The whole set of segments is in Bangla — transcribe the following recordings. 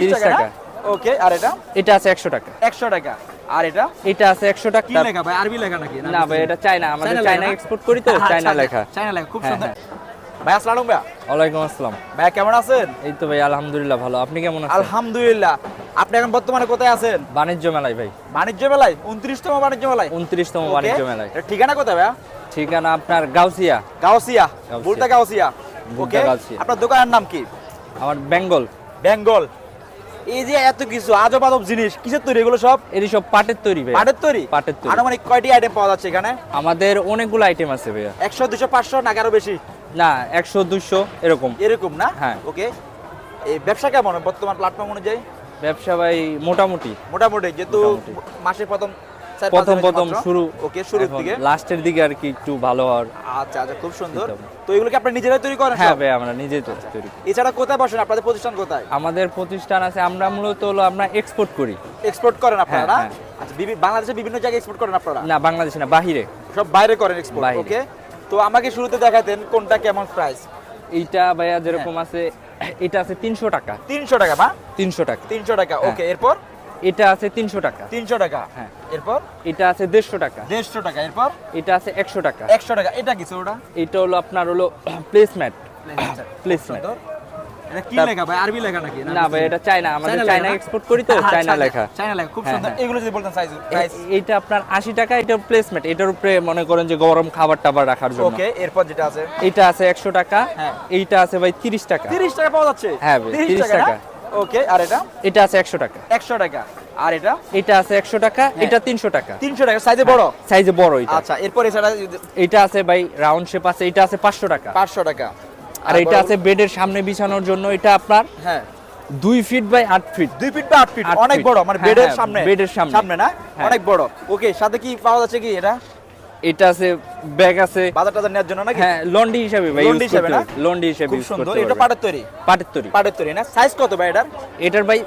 তিরিশ 30 টাকা। ওকে আর এটা? এটা আছে একশো টাকা। একশো টাকা। আর এটা? এটা আছে একশো টাকা। কি লেখা ভাই? আরবি লেখা নাকি? না ভাই এটা চায়না। আমাদের চায়না? এক্সপোর্ট করি তো আচ্ছা, চায়না আচ্ছা, লেখা। চায়না লেখা খুব হ্যাঁ, সুন্দর। ভাই আসসালাম ভাইয়া ওয়ালাইকুম আসসালাম। ভাইয়া কেমন আছেন? এই তো ভাই আলহামদুলিল্লাহ ভালো। আপনি কেমন আছেন? আলহামদুলিল্লাহ। আপনি এখন বর্তমানে কোথায় আছেন? বাণিজ্য মেলায় ভাই। বাণিজ্য মেলায়? উনত্রিশতম বাণিজ্য মেলায়? উনত্রিশতম Okay. বাণিজ্য মেলায়। ঠিকানা কোথায় ভাইয়া? ঠিকানা আপনার গাউসিয়া। গাউসিয়া গাউসিয়া। বুলতা গাউসিয়া। ওকে আপনার দোকানের নাম কি? আমার বেঙ্গল। বেঙ্গল। এই যে এত কিছু আজব আজব জিনিস কিসের তৈরি এগুলো সব? এটি সব পাটের তৈরি ভাই পাটের তৈরি? পাটের তৈরি। আনুমানিক কয়টি আইটেম পাওয়া যাচ্ছে এখানে? আমাদের অনেকগুলো আইটেম আছে ভাইয়া। একশো দুশো পাঁচশো না আরও বেশি? না একশো দুশো এরকম। এরকম না? হ্যাঁ। ওকে। এই ব্যবসা কেমন? বর্তমান প্ল্যাটফর্ম অনুযায়ী? ব্যবসা ভাই মোটামুটি। মোটামুটি যেহেতু মাসে প্রথম প্রথম প্রথম শুরু ওকে শুরুর দিকে। লাস্টের দিকে আর কি একটু ভালো হওয়ার আচ্ছা আচ্ছা খুব সুন্দর। তো এগুলো কি আপনি নিজেরাই তৈরি করেন হ্যাঁ ভাই আমরা নিজেই তো তৈরি করি। এছাড়া কোথায় বসেন? আপনাদের প্রতিষ্ঠান কোথায়? আমাদের প্রতিষ্ঠান আছে আমরা মূলত হলো আমরা এক্সপোর্ট করি। এক্সপোর্ট করেন আপনারা হ্যাঁ, না হ্যাঁ। আচ্ছা বাংলাদেশের বিভিন্ন জায়গায় এক্সপোর্ট করেন আপনারা? না বাংলাদেশে না বাহিরে। সব বাইরে করেন এক্সপোর্ট ওকে? তো আমাকে শুরুতে দেখাতেন কোনটা কেমন প্রাইস এইটা ভাইয়া যেরকম হ্যাঁ। আছে এটা আছে তিনশো টাকা। তিনশো টাকা বা তিনশো টাকা। তিনশো টাকা। ওকে এরপর? এটা আছে তিনশো টাকা। তিনশো টাকা। হ্যাঁ। এরপর? এটা আছে দেড়শো টাকা। দেড়শো টাকা। এরপর? এটা আছে একশো টাকা। একশো টাকা। এটা কিছু ওটা এটা হলো আপনার হলো প্লেসম্যাট প্লেসম্যাট এটা কি লেখা ভাই? আরবি লেখা নাকি? না ভাই এটা চায়না। আমাদের? এক্সপোর্ট করি তো আচ্ছা, চায়না লেখা। চায়না লেখা। খুব হ্যাঁ, সুন্দর। হ্যাঁ। এগুলো যদি বলতেন সাইজ প্রাইস আপনার আশি টাকা এটা প্লেসমেন্ট এটার উপরে মনে করেন যে গরম খাবার টাবার রাখার জন্য। ওকে এরপর যেটা আছে? এইটা আছে একশো টাকা। হ্যাঁ। এইটা আছে ভাই তিরিশ টাকা। 30 টাকা পাওয়া যাচ্ছে। হ্যাঁ ভাই, 30 টাকা। ওকে আর এটা? এটা আছে একশো টাকা। 100 টাকা। আর এটা? এটা আছে একশো টাকা এটা তিনশো টাকা। 300 টাকা সাইজে বড়? সাইজে বড় এটা। আচ্ছা এরপর এছাড়া এটা আছে ভাই রাউন্ড শেপ আছে এটা আছে পাঁচশো টাকা। 500 টাকা। আর এটা আছে বেডের সামনে বিছানোর জন্য এটা আপনার হ্যাঁ। দুই ফিট বাই আট ফিট 2 ফিট বা 8 ফিট অনেক বড় মানে হ্যাঁ, বেডের হ্যাঁ, সামনে। বেডের সামনে। সামনে না? হ্যাঁ। অনেক বড়। ওকে সাথে কি পাওয়া যাচ্ছে কি এটা? এটা আছে ব্যাগ আছে। বাজার টাজার নেওয়ার জন্য নাকি? হ্যাঁ লন্ডি হিসাবে ভাই লন্ডি হিসাবে না? লন্ডি হিসাবে খুব সুন্দর। এটা। পাটের তৈরি? পাটের তৈরি। পাটের তৈরি না? সাইজ কত ভাই এটার? এটার ভাই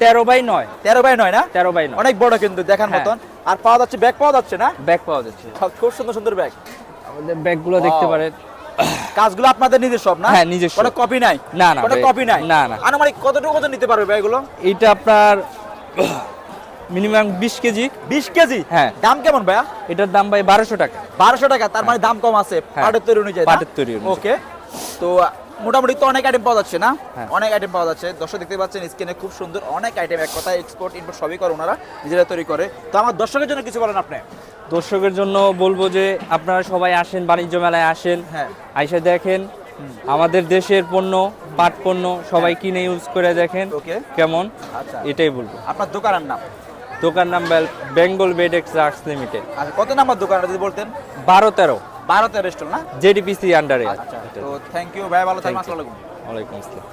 তেরো বাই নয়। 13 বাই 9 না? তেরো বাই নয়। অনেক বড় কিন্তু দেখার হ্যাঁ। মতন। আর পাওয়া যাচ্ছে ব্যাগ পাওয়া যাচ্ছে না? ব্যাগ পাওয়া যাচ্ছে। খুব সুন্দর সুন্দর ব্যাগ আমাদের ব্যাগগুলো দেখতে পারেন। কাজগুলো আপনাদের নিজের সব না? হ্যাঁ, নিজস্ব। কোনো কপি নাই? না, না, কোনো কপি নাই? না, না। আনুমানিক কতটুকু ওজন নিতে পারবে ভাই এগুলো? এইটা আপনার মিনিমাম বিশ কেজি। 20 কেজি? হ্যাঁ। দাম কেমন ভাইয়া? এটার দাম ভাই বারোশো টাকা। 1200 টাকা তার মানে দাম কম আছে হ্যাঁ। পাটের তৈরি অনুযায়ী? পাটের তৈরি ওকে। তো মোটামুটি তো অনেক আইটেম পাওয়া যাচ্ছে না? হ্যাঁ। অনেক আইটেম পাওয়া যাচ্ছে। দর্শক দেখতে পাচ্ছেন স্ক্রিনে খুব সুন্দর অনেক আইটেম এক কথা এক্সপোর্ট ইম্পোর্ট সবই করে ওনারা নিজেরা তৈরি করে। তো আমার দর্শকের জন্য কিছু বলেন আপনি। দর্শকের জন্য বলব যে আপনারা সবাই আসেন বাণিজ্য মেলায় আসেন। হ্যাঁ। আইসা দেখেন আমাদের দেশের পণ্য পাট পণ্য সবাই কিনে ইউজ করে দেখেন। ওকে। কেমন? আচ্ছা। এটাই বলব। আপনার দোকানের নাম? দোকান নাম Bengal bed X arts limited. আচ্ছা কত নাম্বার দোকান যদি বলতেন? বারো তেরো। বারো তেরো রেস্টুরেন্ট না? জেডিপিসি আন্ডারে। আচ্ছা তো থ্যাংক ইউ ভাই ভালো থাকবেন Thank আসসালামু আলাইকুম। ওয়ালাইকুম আসসালাম।